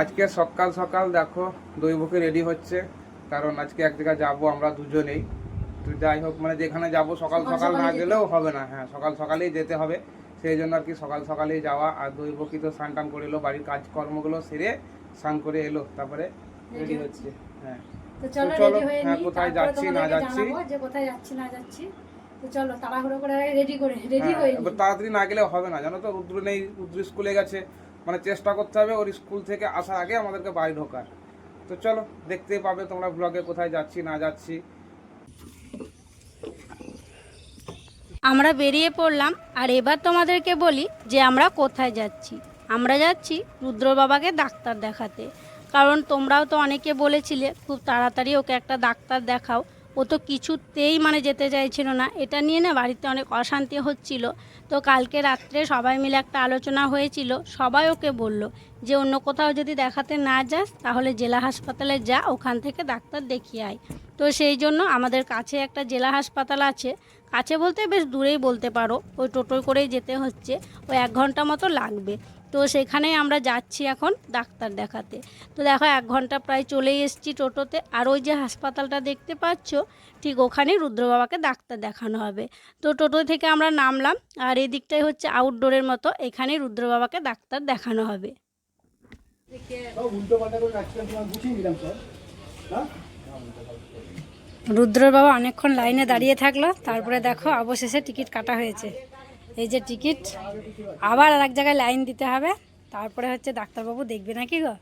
আজকে সকাল সকাল দেখো দৈবকে রেডি হচ্ছে। কারণ আজকে এক জায়গায় যাব আমরা দুজনেই। তো যাই হোক মানে যেখানে যাব সকাল সকাল না গেলেও হবে না। হ্যাঁ সকাল সকালেই যেতে হবে। সেই জন্য আর কি সকাল সকালেই যাওয়া। আর দৈবকী তো স্নান টান করে এলো বাড়ির কাজকর্মগুলো সেরে স্নান করে এলো তারপরে রেডি হচ্ছে। হ্যাঁ। তো চলো হয়ে কোথায় যাচ্ছি, না যাচ্ছি। যে কোথায় যাচ্ছি না যাচ্ছি। তো চলো তাড়াহুড়ো করে রেডি করে রেডি হয়ে তাড়াতাড়ি না গেলে হবে না জানো তো? রুদ্র নেই রুদ্র স্কুলে গেছে। মানে চেষ্টা করতে হবে ওর স্কুল থেকে আসার আগে আমাদেরকে বাড়ি ঢোকার। তো চলো, দেখতেই পাবে তোমরা ব্লগে কোথায় যাচ্ছি, না যাচ্ছি। আমরা বেরিয়ে পড়লাম, আর এবার তোমাদেরকে বলি যে আমরা কোথায় যাচ্ছি। আমরা যাচ্ছি রুদ্র বাবাকে ডাক্তার দেখাতে। কারণ তোমরাও তো অনেকে বলেছিলে, খুব তাড়াতাড়ি ওকে একটা ডাক্তার দেখাও। ও তো কিছুতেই মানে যেতে চাইছিল না। এটা নিয়ে না বাড়িতে অনেক অশান্তি হচ্ছিল। তো কালকে রাত্রে সবাই মিলে একটা আলোচনা হয়েছিল। সবাই ওকে বলল যে, অন্য কোথাও যদি দেখাতে না যাস, তাহলে জেলা হাসপাতালে যা, ওখান থেকে ডাক্তার দেখিয়ে আয়। তো সেই জন্য আমাদের কাছে একটা জেলা হাসপাতাল আছে। কাছে বলতে বেশ দূরেই বলতে পারো। ওই টোটোয় করেই যেতে হচ্ছে। ওই এক ঘণ্টা মতো লাগবে। তো সেখানেই আমরা যাচ্ছি এখন ডাক্তার দেখাতে। তো দেখো এক ঘণ্টা প্রায় চলেই এসেছি টোটোতে। আর ওই যে হাসপাতালটা দেখতে পাচ্ছ ঠিক ওখানেই রুদ্রবাবাকে ডাক্তার দেখানো হবে। তো টোটো থেকে আমরা নামলাম আর এই দিকটাই হচ্ছে আউটডোরের মতো। এখানেই রুদ্রবাবাকে ডাক্তার দেখানো হবে। রুদ্র বাবা অনেকক্ষণ লাইনে দাঁড়িয়ে থাকল তারপরে দেখো অবশেষে টিকিট কাটা হয়েছে। এই যে টিকিট। আবার আর এক জায়গায় লাইন দিতে হবে। তারপরে হচ্ছে ডাক্তারবাবু দেখবে নাকি গো?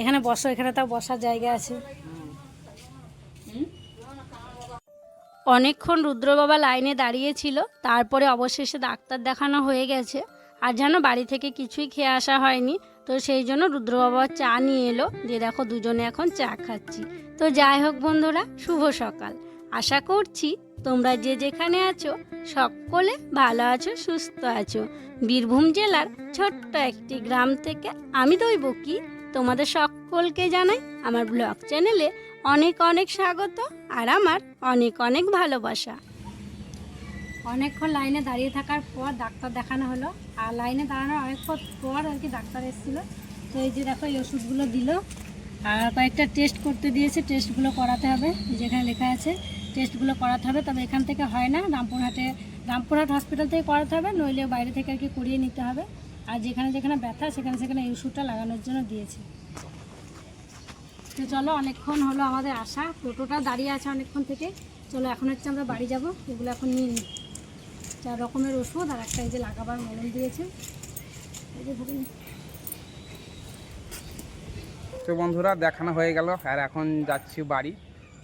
এখানে বসো, এখানে তাও বসার জায়গা আছে। অনেকক্ষণ রুদ্রবাবা লাইনে দাঁড়িয়েছিল তারপরে অবশেষে ডাক্তার দেখানো হয়ে গেছে। আর যেন বাড়ি থেকে কিছুই খেয়ে আসা হয়নি, তো সেই জন্য রুদ্র বাবা চা নিয়ে এলো। যে দেখো দুজনে এখন চা খাচ্ছি। তো যাই হোক বন্ধুরা, শুভ সকাল। আশা করছি তোমরা যে যেখানে আছো, সকলে ভালো আছো, সুস্থ আছো। বীরভূম জেলার ছোট্ট একটি গ্রাম থেকে আমি দইব কি তোমাদের সকলকে জানাই আমার ব্লগ চ্যানেলে অনেক অনেক স্বাগত আর আমার অনেক অনেক ভালোবাসা। অনেকক্ষণ লাইনে দাঁড়িয়ে থাকার পর ডাক্তার দেখানো হলো। আর লাইনে দাঁড়ানোর অনেকক্ষণ পর আর কি ডাক্তার এসেছিল। তো এই যে দেখো, এই ওষুধগুলো দিল। আর কয়েকটা টেস্ট করতে দিয়েছে। টেস্টগুলো করাতে হবে। যেখানে লেখা আছে টেস্টগুলো করাতে হবে, তবে এখান থেকে হয় না। রামপুরহাটে, রামপুরহাট হসপিটাল থেকে করাতে হবে, নইলে বাইরে থেকে আর কি করিয়ে নিতে হবে। আর যেখানে যেখানে ব্যথা, সেখানে সেখানে এই ওষুধটা লাগানোর জন্য দিয়েছে। তো চলো, অনেকক্ষণ হলো আমাদের আসা। টোটোটা দাঁড়িয়ে আছে অনেকক্ষণ থেকে। চলো, এখন হচ্ছে আমরা বাড়ি যাব। এগুলো এখন নিয়ে নিই। চার রকমের ওষুধ, আর একটা এই যে লাগাবার মলম দিয়েছে। তো বন্ধুরা, দেখানো হয়ে গেল। আর এখন যাচ্ছি বাড়ি।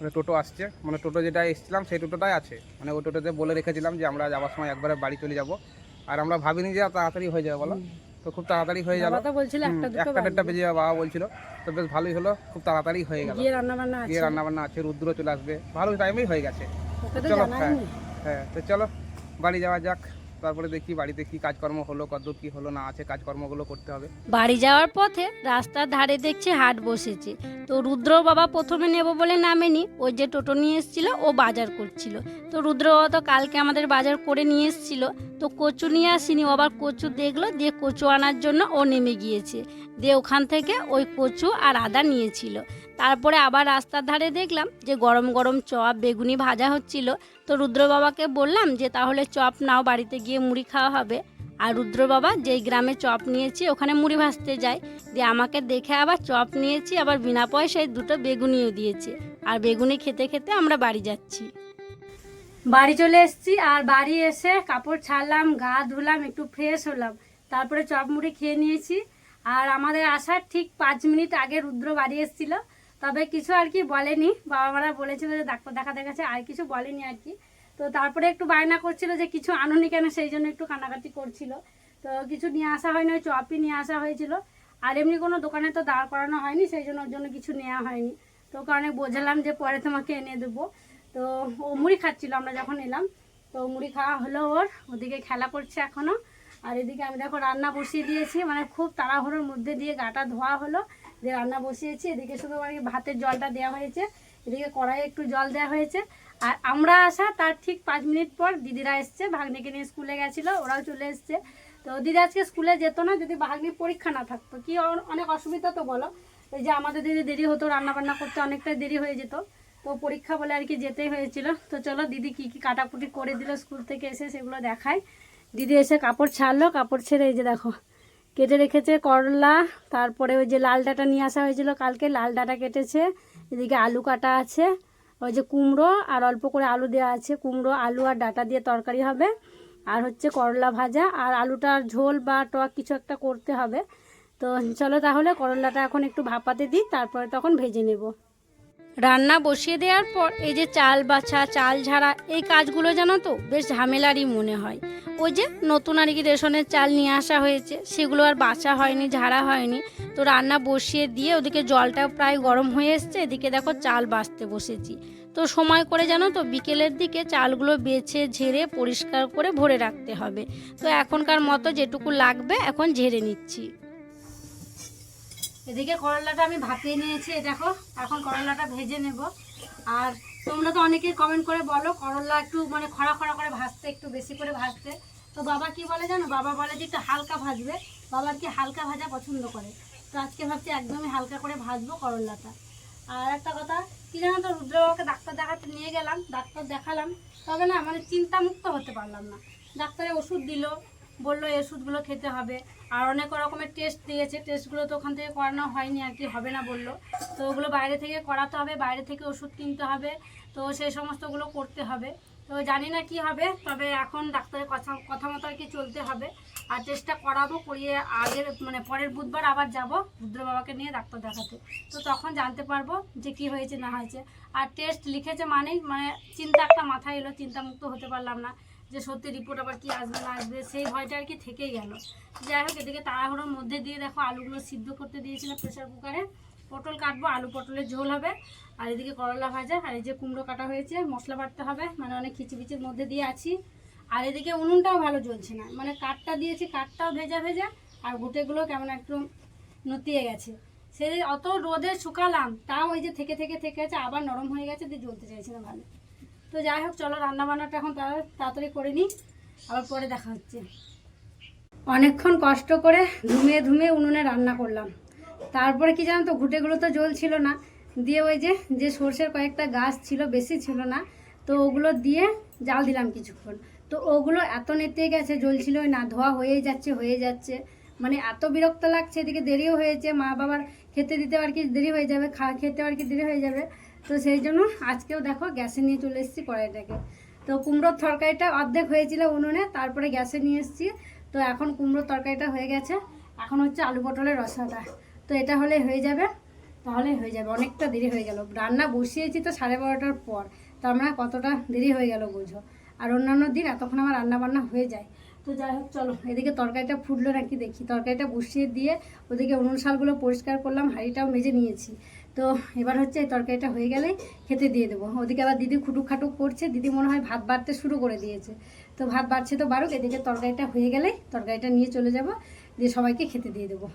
মানে টোটো আসছে। মানে টোটো যেটা এসেছিলাম সেই টোটোটাই আছে। মানে ওই টোটোতে বলে রেখেছিলাম যে আমরা যাওয়ার সময় একবারে বাড়ি চলে যাব। আর আমরা ভাবিনি যে তাড়াতাড়ি হয়ে যাবে বলো। তো খুব তাড়াতাড়ি হয়ে গেল। বলছিল একটা দেড়টা বেজে যাবে বাবা বলছিল। তো বেশ ভালোই হলো খুব তাড়াতাড়ি হয়ে গেল। গিয়ে রান্না বান্না আছে? গিয়ে রান্না আছে রুদ্র চলে আসবে। ভালো টাইমেই হয়ে গেছে। চলো হ্যাঁ হ্যাঁ তো চলো বাড়ি যাওয়া যাক। তারপরে দেখি বাড়িতে কি কাজকর্ম হলো, কতদূর কি হলো, না আছে কাজকর্মগুলো করতে হবে। বাড়ি যাওয়ার পথে রাস্তার ধারে দেখছি হাট বসেছে। তো রুদ্র বাবা প্রথমে নেব বলে নামেনি, ওই যে টোটো নিয়ে এসেছিল, ও বাজার করছিল। তো রুদ্র বাবা তো কালকে আমাদের বাজার করে নিয়ে এসেছিল। তো কচু নিয়ে আসিনি, ও আবার কচু দেখল, দিয়ে কচু আনার জন্য ও নেমে গিয়েছে। দিয়ে ওখান থেকে ওই কচু আর আদা নিয়েছিল। তারপরে আবার রাস্তার ধারে দেখলাম যে গরম গরম চপ, বেগুনি ভাজা হচ্ছিল। তো রুদ্র বাবাকে বললাম যে, তাহলে চপ নাও, বাড়িতে গিয়ে মুড়ি খাওয়া হবে। আর রুদ্র বাবা যেই গ্রামে চপ নিয়েছি, ওখানে মুড়ি ভাজতে যায়। দিয়ে আমাকে দেখে আবার চপ নিয়েছি, আবার বিনা পয়সায় দুটো বেগুনিও দিয়েছে। আর বেগুনি খেতে খেতে আমরা বাড়ি যাচ্ছি। বাড়ি চলে এসেছি, আর বাড়ি এসে কাপড় ছাড়লাম, গা ধুলাম, একটু ফ্রেশ হলাম। তারপরে চপ মুড়ি খেয়ে নিয়েছি। আর আমাদের আসার ঠিক পাঁচ মিনিট আগে রুদ্র বাড়ি এসেছিল। তবে কিছু আর কি বলেনি। বাবা মারা বলেছিল যে ডাক্তার দেখাতে গেছে আর কিছু বলেনি আর কি। তো তারপরে একটু বায়না করছিল যে কিছু আনুনি কেন, সেই জন্য একটু কান্নাকাটি করছিল। তো কিছু নিয়ে আসা হয়নি, ওই চপই নিয়ে আসা হয়েছিল। আর এমনি কোনো দোকানে তো দাঁড় করানো হয়নি, সেই জন্য ওর জন্য কিছু নেওয়া হয়নি। তো ওকে অনেক বোঝালাম যে পরে তোমাকে এনে দেবো। তো ও মুড়ি খাচ্ছিল, আমরা যখন এলাম, তো মুড়ি খাওয়া হলো ওর। ওদিকে খেলা করছে এখনও আর এদিকে আমি দেখো রান্না বসিয়ে দিয়েছি মানে খুব তাড়াহুড়োর মধ্যে দিয়ে গাটা ধোয়া হলো। দিয়ে রান্না বসিয়েছি, এদিকে শুধু মানে ভাতের জলটা দেওয়া হয়েছে, এদিকে কড়াইয়ে একটু জল দেওয়া হয়েছে। আর আমরা আসা তার ঠিক পাঁচ মিনিট পর দিদিরা এসছে, ভাগ্নিকে নিয়ে স্কুলে গেছিল, ওরাও চলে এসছে। তো দিদি আজকে স্কুলে যেত না, যদি ভাগ্নির পরীক্ষা না থাকতো, কি অনেক অসুবিধা তো বলো। এই যে আমাদের দিদি দেরি হতো রান্না বান্না করতে অনেকটাই দেরি হয়ে যেত। তো পরীক্ষা বলে আর কি যেতেই হয়েছিল। তো চলো দিদি কি কি কাটাকুটি করে দিল স্কুল থেকে এসে সেগুলো দেখায় দিদি এসে কাপড় ছাড়লো, কাপড় ছেড়ে এই যে দেখো কেটে রেখেছে করলা, তারপরে ওই যে লাল ডাটা নিয়ে আসা হয়েছিল কালকে, লাল ডাটা কেটেছে। এদিকে আলু কাটা আছে, ওই যে কুমড়ো আর অল্প করে আলু দেওয়া আছে। কুমড়ো, আলু আর ডাটা দিয়ে তরকারি হবে। আর হচ্ছে করলা ভাজা। আর আলুটার ঝোল বা টক কিছু একটা করতে হবে। তো চলো তাহলে করলাটা এখন একটু ভাপাতে দিই, তারপরে তখন ভেজে নেব। রান্না বসিয়ে দেওয়ার পর এই যে চাল বাছা, চাল ঝাড়া, এই কাজগুলো জানো তো, বেশ ঝামেলারই মনে হয়। ওই যে নতুন আর কি রেশনের চাল নিয়ে আসা হয়েছে, সেগুলো আর বাছা হয়নি, ঝাড়া হয়নি। তো রান্না বসিয়ে দিয়ে ওদিকে জলটাও প্রায় গরম হয়ে এসছে, এদিকে দেখো চাল বাছতে বসেছি। তো সময় করে জানো তো, বিকেলের দিকে চালগুলো বেছে ঝেড়ে পরিষ্কার করে ভরে রাখতে হবে। তো এখনকার মতো যেটুকু লাগবে, এখন ঝেড়ে নিচ্ছি। এদিকে করলাটা আমি ভাপিয়ে নিয়েছি দেখো, এখন করলাটা ভেজে নেব। আর তোমরা তো অনেকেই কমেন্ট করে বলো, করলা একটু মানে খরা খরা করে ভাজতে, একটু বেশি করে ভাজতে। তো বাবা কি বলে জানো? বাবা বলে যে একটু হালকা ভাজবে। বাবার কি হালকা ভাজা পছন্দ করে? তো আজকে ভাবছি একদমই হালকা করে ভাজবো করলাটা। আর একটা কথা, কি জানো তো রুদ্রবাবাকে ডাক্তার দেখাতে নিয়ে গেলাম, ডাক্তার দেখালাম। তবে না মানে চিন্তামুক্ত হতে পারলাম না। ডাক্তারে ওষুধ দিল বলল, এই ওষুধগুলো খেতে হবে। আর অনেক রকমের টেস্ট দিয়েছে। টেস্টগুলো তো ওখান থেকে করানো হয়নি, আর কি হবে না বলল। তো ওগুলো বাইরে থেকে করাতে হবে, বাইরে থেকে ওষুধ কিনতে হবে। তো সেই সমস্তগুলো করতে হবে। তো জানি না কি হবে, তবে এখন ডাক্তারের কথা কথা মতো আর কি চলতে হবে। আর চেষ্টা করাবো, করিয়ে আগের মানে পরের বুধবার আবার যাব রুদ্র বাবাকে নিয়ে ডাক্তার দেখাতে। তো তখন জানতে পারব যে কি হয়েছে, না হয়েছে। আর টেস্ট লিখেছে মানেই মানে চিন্তা একটা মাথায় এলো, চিন্তামুক্ত হতে পারলাম না। যে সত্যি রিপোর্ট আবার কি আসবে, না আসবে, সেই ভয়টা আর কি থেকেই গেল। যাই হোক, এদিকে তাড়াহুড়োর মধ্যে দিয়ে দেখো আলুগুলো সিদ্ধ করতে দিয়েছিলাম প্রেশার কুকারে পটল কাটবো, আলু পটলের ঝোল হবে। আর এদিকে করলা ভাজা, আর এই যে কুমড়ো কাটা হয়েছে, মশলা বাটতে হবে মানে অনেক খিচিবিচির মধ্যে দিয়ে আছি। আর এদিকে উনুনটাও ভালো জ্বলছে না মানে কাঠটা দিয়েছি, কাঠটাও ভেজা ভেজা, আর গুটেগুলো কেমন একটু নতিয়ে গেছে। সে অত রোদে শুকালাম, তাও ওই যে থেকে থেকে থেকে আছে, আবার নরম হয়ে গেছে, দিয়ে জ্বলতে চাইছে না ভালো। তো যাই হোক, চলো রান্না বান্নাটা এখন তাড়া- তাড়াতাড়ি করে নিই। আবার পরে দেখা হচ্ছে। অনেকক্ষণ কষ্ট করে ধুমিয়ে ধুমিয়ে উনুনে রান্না করলাম। তারপরে কি জানো তো, ঘুটেগুলো তো জ্বলছিল না। দিয়ে ওই যে যে সর্ষের কয়েকটা গাছ ছিল, বেশি ছিল না। তো ওগুলো দিয়ে জাল দিলাম কিছুক্ষণ। তো ওগুলো এত নেতে গেছে, জ্বলছিলই না, ধোয়া হয়েই যাচ্ছে হয়ে যাচ্ছে। মানে এত বিরক্ত লাগছে, এদিকে দেরিও হয়েছে। মা বাবার খেতে দিতে আর কি দেরি হয়ে যাবে, খা খেতে আর কি দেরি হয়ে যাবে। তো সেই জন্য আজকেও দেখো গ্যাসে নিয়ে চলে এসেছি কড়াইটাকে। তো কুমড়োর তরকারিটা অর্ধেক হয়েছিল উনুনে, তারপরে গ্যাসে নিয়ে এসেছি। তো এখন কুমড়োর তরকারিটা হয়ে গেছে। এখন হচ্ছে আলু পটলের রসাটা। তো এটা হলে হয়ে যাবে তাহলে হয়ে যাবে। অনেকটা দেরি হয়ে গেল। রান্না বসিয়েছি তো সাড়ে বারোটার পর। তো আমরা কতটা দেরি হয়ে গেল বুঝো। আর অন্যান্য দিন এতক্ষণ আমার রান্না বান্না হয়ে যায়। তো যাই হোক, চলো, এদিকে তরকারিটা ফুটলো নাকি দেখি। তরকারিটা বসিয়ে দিয়ে ওদিকে উনুন শালগুলো পরিষ্কার করলাম, হাঁড়িটাও মেজে নিয়েছি। তো এবার হচ্ছে এই তরকারিটা হয়ে গেলেই খেতে দিয়ে দেবো। ওদিকে আবার দিদি খুটুক খাটুক করছে, দিদি মনে হয় ভাত বাড়তে শুরু করে দিয়েছে। তো ভাত বাড়ছে তো বাড়ুক, এদিকে তরকারিটা হয়ে গেলেই তরকারিটা নিয়ে চলে যাব, দিয়ে সবাইকে খেতে দিয়ে দেবো।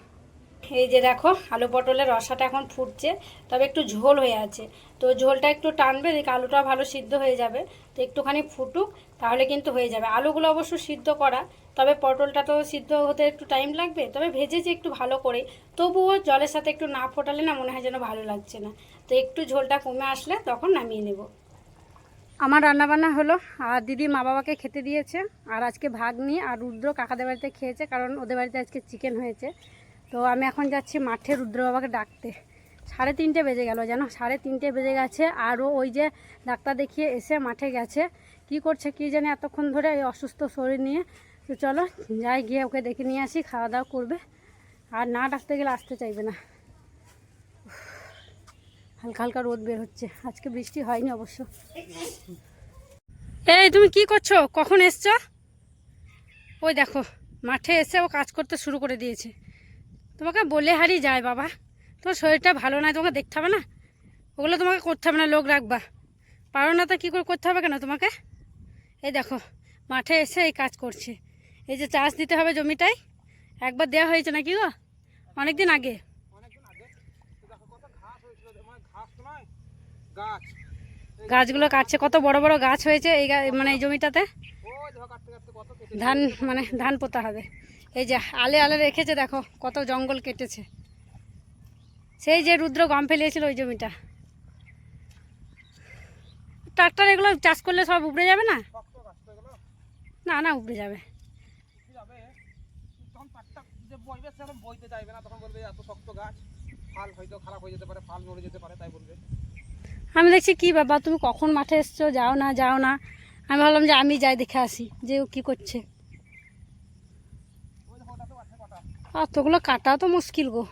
এই যে দেখো, আলু পটলের রসাটা এখন ফুটছে, তবে একটু ঝোল হয়ে আছে। তো ঝোলটা একটু টানবে এদিকে আলুটা ভালো সিদ্ধ হয়ে যাবে। তো একটুখানি ফুটুক, তাহলে কিন্তু হয়ে যাবে। আলুগুলো অবশ্য সিদ্ধ করা, তবে পটলটা তো সিদ্ধ হতে একটু টাইম লাগবে, তবে ভেজেছি একটু ভালো করে। তবুও জলের সাথে একটু না ফোটালে না মনে হয় যেন ভালো লাগছে না। তো একটু ঝোলটা কমে আসলে তখন নামিয়ে নেব। আমার রান্নাবান্না হলো, আর দিদি মা বাবাকে খেতে দিয়েছে, আর আজকে ভাগ নিয়ে আর রুদ্র কাকাদের বাড়িতে খেয়েছে, কারণ ওদের বাড়িতে আজকে চিকেন হয়েছে। তো আমি এখন যাচ্ছি মাঠে রুদ্র বাবাকে ডাকতে। সাড়ে তিনটে বেজে গেল যেন সাড়ে তিনটে বেজে গেছে আরও ওই যে ডাক্তার দেখিয়ে এসে মাঠে গেছে। কি করছে কি জানি এতক্ষণ ধরে এই অসুস্থ শরীর নিয়ে। তো চলো, যাই গিয়ে ওকে দেখে নিয়ে আসি, খাওয়া দাওয়া করবে। আর না ডাকতে গেলে আসতে চাইবে না। হালকা হালকা রোদ বের হচ্ছে। আজকে বৃষ্টি হয়নি অবশ্য। এই, তুমি কি করছ? কখন এসছো? ওই দেখো, মাঠে এসে ও কাজ করতে শুরু করে দিয়েছে। তোমাকে বলে হারিয়ে যায় বাবা। তোমার শরীরটা ভালো নয়, তোমাকে দেখতে হবে না। ওগুলো তোমাকে করতে হবে না, লোক রাখবা। পারো না তো কী করে করতে হবে কেন তোমাকে? এই দেখো, মাঠে এসে এই কাজ করছে। এই যে চাষ দিতে হবে জমিটাই, একবার দেওয়া হয়েছে নাকি গো? অনেক দিন আগে। গাছগুলো কাটছে, কত বড় বড় গাছ হয়েছে এই গা- মানে এই জমিটাতে। ধান মানে ধান পোতা হবে। এই যে আলে আলে রেখেছে, দেখো কত জঙ্গল কেটেছে। সেই যে রুদ্র গম ফেলিয়েছিল ওই জমিটা। ট্রাক্টর এগুলো চাষ করলে সব উপড়ে যাবে না? না না, উপড়ে যাবে। আমি দেখছি কি ব্যাপার তুমি কখন মাঠে এসছো? যাও না যাও না। আমি ভাবলাম যে আমি যাই, দেখে আসি যে ও কী করছে ওই দেখো ওটা তো আছে কটা আর তোগুলো কাটা তো মুশকিল গো।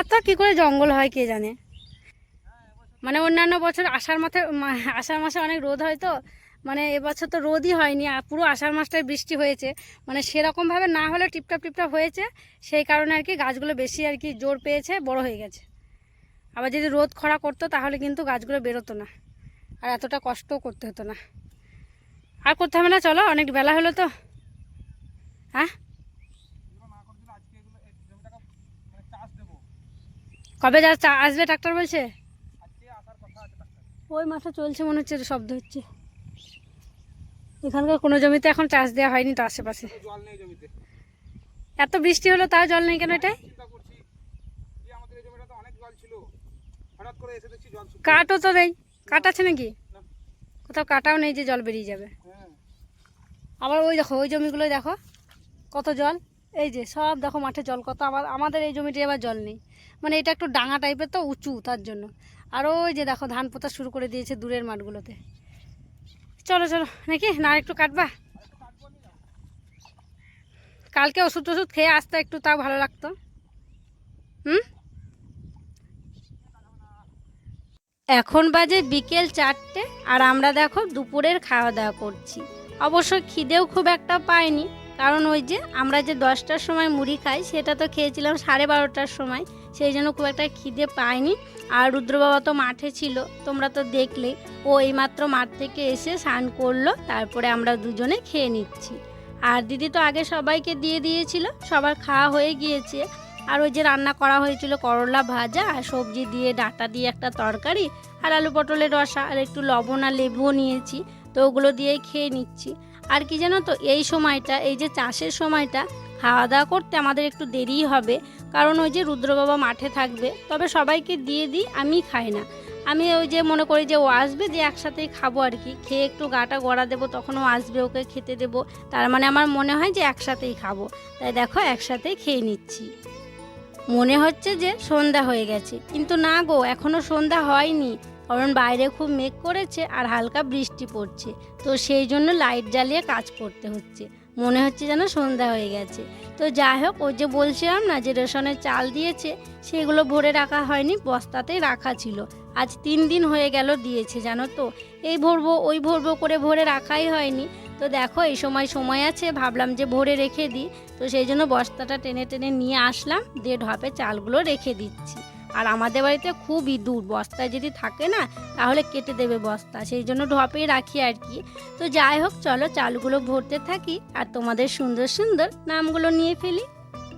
এত কি করে জঙ্গল হয় কে জানে? মানে অন্যান্য বছর আষাঢ় মাসে আষাঢ় মাসে অনেক রোদ হয় তো মানে এবছর তো রোদই হয়নি আর পুরো আষাঢ় মাসটায় বৃষ্টি হয়েছে। মানে সেরকমভাবে না হলে টিপটাপ টিপটাপ হয়েছে, সেই কারণে আর কি গাছগুলো বেশি আর কি জোর পেয়েছে, বড় হয়ে গেছে। আবার যদি রোদ খরা করতো তাহলে কিন্তু গাছগুলো বেরোতো না। আর এতটা কষ্টও করতে হতো না। আর করতে হবে না চলো অনেক বেলা হলো তো। হ্যাঁ? কবে যা আসবে ডাক্তার বলছে? ওই মাথা চলছে মনে হচ্ছে শব্দ হচ্ছে। এখানকার কোনো জমিতে এখন চাষ দেওয়া হয়নি তো আশেপাশে। জল নেই জমিতে এত বৃষ্টি হলো তাও জল নেই কেন এটাই? কাঠও তো নেই। কাঠ আছে নাকি? কোথাও কাটাও নেই যে জল বেরিয়ে যাবে। আবার ওই দেখো, ওই জমিগুলো দেখো, কত জল। এই যে সব দেখো মাঠে জল, কত আবার আমাদের এই জমিতে এবার জল নেই। মানে এটা একটু ডাঙা টাইপের তো, উঁচু তার জন্য। আর ওই যে দেখো, ধান পোতা শুরু করে দিয়েছে দূরের মাঠগুলোতে। চলো চলো, নাকি? না, একটু কাটবা? কালকে ওষুধ টষুধ খেয়ে আসতে একটু তাও ভালো লাগতো। হুম? এখন বাজে বিকেল চারটে আর আমরা দেখো দুপুরের খাওয়া দাওয়া করছি। অবশ্য খিদেও খুব একটা পাইনি, কারণ ওই যে আমরা যে দশটার সময় মুড়ি খাই, সেটা তো খেয়েছিলাম সাড়ে বারোটার সময়, সেই জন্য খুব একটা খিদে পাইনি। আর রুদ্রবাবা তো মাঠে ছিল, তোমরা তো দেখলেই ও এইমাত্র মাঠ থেকে এসে স্নান করল, তারপরে আমরা দুজনে খেয়ে নিচ্ছি। আর দিদি তো আগে সবাইকে দিয়ে দিয়েছিল, সবার খাওয়া হয়ে গিয়েছে। আর ওই যে রান্না করা হয়েছিল করলা ভাজা, আর সবজি দিয়ে ডাঁটা দিয়ে একটা তরকারি, আর আলু পটলের রসা, আর একটু লবণ আর লেবুও নিয়েছি, তো ওগুলো দিয়েই খেয়ে নিচ্ছি। আর কি জানো তো, এই সময়টা, এই যে চাষের সময়টা, খাওয়া দাওয়া করতে আমাদের একটু দেরিই হবে, কারণ ওই যে রুদ্র বাবা মাঠে থাকবে, তবে সবাইকে দিয়ে দিই, আমি খাই না। আমি ওই যে মনে করি যে ও আসবে যে একসাথেই খাব আর কি। খেয়ে একটু গাটা গড়া দেবো তখন ও আসবে, ওকে খেতে দেবো। তার মানে আমার মনে হয় যে একসাথেই খাব। তাই দেখো, একসাথেই খেয়ে নিচ্ছি। মনে হচ্ছে যে সন্ধ্যা হয়ে গেছে। কিন্তু না গো, এখনও সন্ধ্যা হয়নি। কারণ বাইরে খুব মেঘ করেছে আর হালকা বৃষ্টি পড়ছে। তো সেই জন্য লাইট জ্বালিয়ে কাজ করতে হচ্ছে। মনে হচ্ছে যেন সন্ধ্যা হয়ে গেছে। তো যাই হোক, ওই যে বলছিলাম না যে রেশনের চাল দিয়েছে, সেগুলো ভরে রাখা হয়নি বস্তাতেই রাখা ছিল। আজ তিন দিন হয়ে গেল দিয়েছে, জানো তো? এই ভরবো, ওই ভরবো করে ভরে রাখাই হয়নি। তো দেখো, এই সময় সময় আছে, ভাবলাম যে ভরে রেখে দিই। তো সেই জন্য বস্তাটা টেনে টেনে নিয়ে আসলাম, দিয়ে ঢপে চালগুলো রেখে দিচ্ছি। আর আমাদের বাড়িতে খুব ইঁদুর বস্তায় যদি থাকে না, তাহলে কেটে দেবে বস্তা। সেই জন্য ঢপেই রাখি আর কি। তো যাই হোক, চলো চালগুলো ভরতে থাকি, আর তোমাদের সুন্দর সুন্দর নামগুলো নিয়ে ফেলি।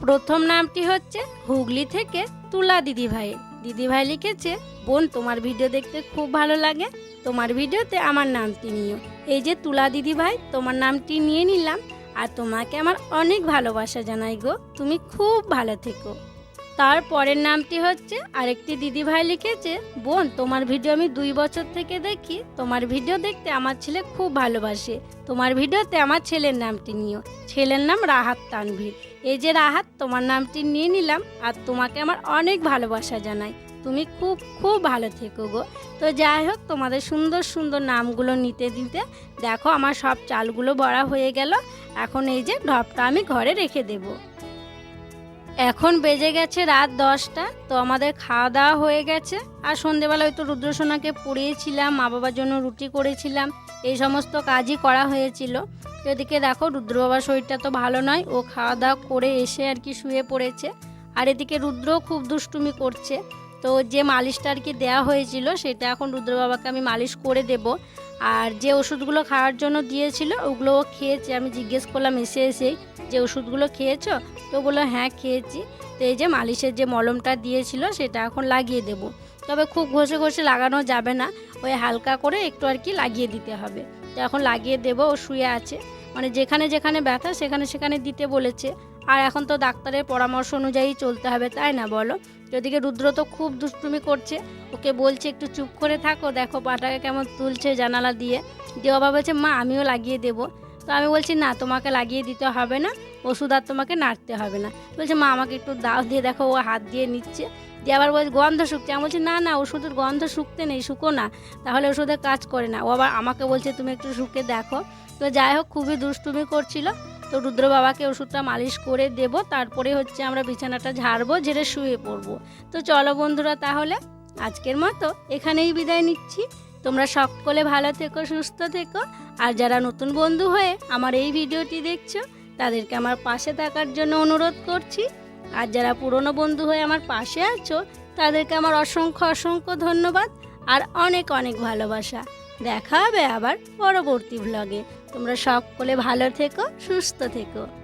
প্রথম নামটি হচ্ছে হুগলি থেকে তুলা দিদিভাইয়ের দিদিভাই লিখেছে, বোন, তোমার ভিডিও দেখতে খুব ভালো লাগে। তোমার ভিডিওতে আমার নামটি নিও। এই যে তুলা দিদিভাই, তোমার নামটি নিয়ে নিলাম আর তোমাকে আমার অনেক ভালোবাসা জানাই গো। তুমি খুব ভালো থেকো। তার পরের নামটি হচ্ছে, আরেকটি দিদিভাই লিখেছে, বোন, তোমার ভিডিও আমি দুই বছর থেকে দেখি। তোমার ভিডিও দেখতে আমার ছেলে খুব ভালোবাসে। তোমার ভিডিওতে আমার ছেলের নামটি নিও। ছেলের নাম রাহাত তানভীর। এই যে রাহাত, তোমার নামটি নিয়ে নিলাম আর তোমাকে আমার অনেক ভালোবাসা জানাই। তুমি খুব খুব ভালো থেকো গো। তো যাই হোক, তোমাদের সুন্দর সুন্দর নামগুলো নিতে, দিতে। দেখো, আমার সব চালগুলো বড়া হয়ে গেল। এখন এই যে ঢপটা আমি ঘরে রেখে দেবো। এখন বেজে গেছে রাত দশটা। তো আমাদের খাওয়া দাওয়া হয়ে গেছে। আর সন্ধেবেলা ওই তো রুদ্রসোনাকে পড়িয়েছিলাম মা বাবার জন্য রুটি করেছিলাম। এই সমস্ত কাজই করা হয়েছিল। তো এদিকে দেখো রুদ্র বাবার শরীরটা তো ভালো নয়। ও খাওয়া দাওয়া করে এসে আর কি শুয়ে পড়েছে। আর এদিকে রুদ্রও খুব দুষ্টুমি করছে। তো যে মালিশটা আর কি দেওয়া হয়েছিল, সেটা এখন রুদ্র বাবাকে আমি মালিশ করে দেব। আর যে ওষুধগুলো খাওয়ার জন্য দিয়েছিল, ওগুলো ও খেয়েছে। আমি জিজ্ঞেস করলাম, এসে এসেই যে ওষুধগুলো খেয়েছো? তো বলল হ্যাঁ খেয়েছি। তো এই যে মালিশের যে মলমটা দিয়েছিল, সেটা এখন লাগিয়ে দেব। তবে খুব ঘষে ঘষে লাগানো যাবে না। ওই হালকা করে একটু আর কি লাগিয়ে দিতে হবে। তো এখন লাগিয়ে দেবো, ও শুয়ে আছে। মানে যেখানে যেখানে ব্যথা, সেখানে সেখানে দিতে বলেছে। আর এখন তো ডাক্তারের পরামর্শ অনুযায়ী চলতে হবে, তাই না বলো? ওদিকে রুদ্র তো খুব দুষ্টুমি করছে, ওকে বলছে একটু চুপ করে থাকো, দেখো পাটাকে কেমন তুলছে জানালা দিয়ে। দিয়ে বাবা বলছে, মা, আমিও লাগিয়ে দেবো। তো আমি বলছি, না, তোমাকে লাগিয়ে দিতে হবে না, ওষুধ আর তোমাকে নাড়তে হবে না। বলছে, মা, আমাকে একটু দাও, দিয়ে দেখো ও হাত দিয়ে নিচ্ছে। দিয়ে আবার বলছে, গন্ধ শুকছে। আমি বলছি, না না, ওষুধের গন্ধ শুকতে নেই, শুকো না। তাহলে ওষুধে কাজ করে না। ও আবার আমাকে বলছে, তুমি একটু শুকে দেখো। তো যাই হোক, খুবই দুষ্টুমি করছিল। তো রুদ্র বাবাকে ওষুধটা মালিশ করে দেব। তারপরে হচ্ছে আমরা বিছানাটা ঝাড়বো, ঝেড়ে শুয়ে পড়ব। তো চলো বন্ধুরা, তাহলে আজকের মতো এখানেই বিদায় নিচ্ছি। তোমরা সকলে ভালো থেকো, সুস্থ থেকো। আর যারা নতুন বন্ধু হয়ে আমার এই ভিডিওটি দেখছ, তাদেরকে আমার পাশে থাকার জন্য অনুরোধ করছি। আর যারা পুরনো বন্ধু হয়ে আমার পাশে আছো, তাদেরকে আমার অসংখ্য অসংখ্য ধন্যবাদ আর অনেক অনেক ভালোবাসা। দেখা হবে আবার পরবর্তী ব্লগে তোমরা সকলে ভালো থেকো, সুস্থ থেকো।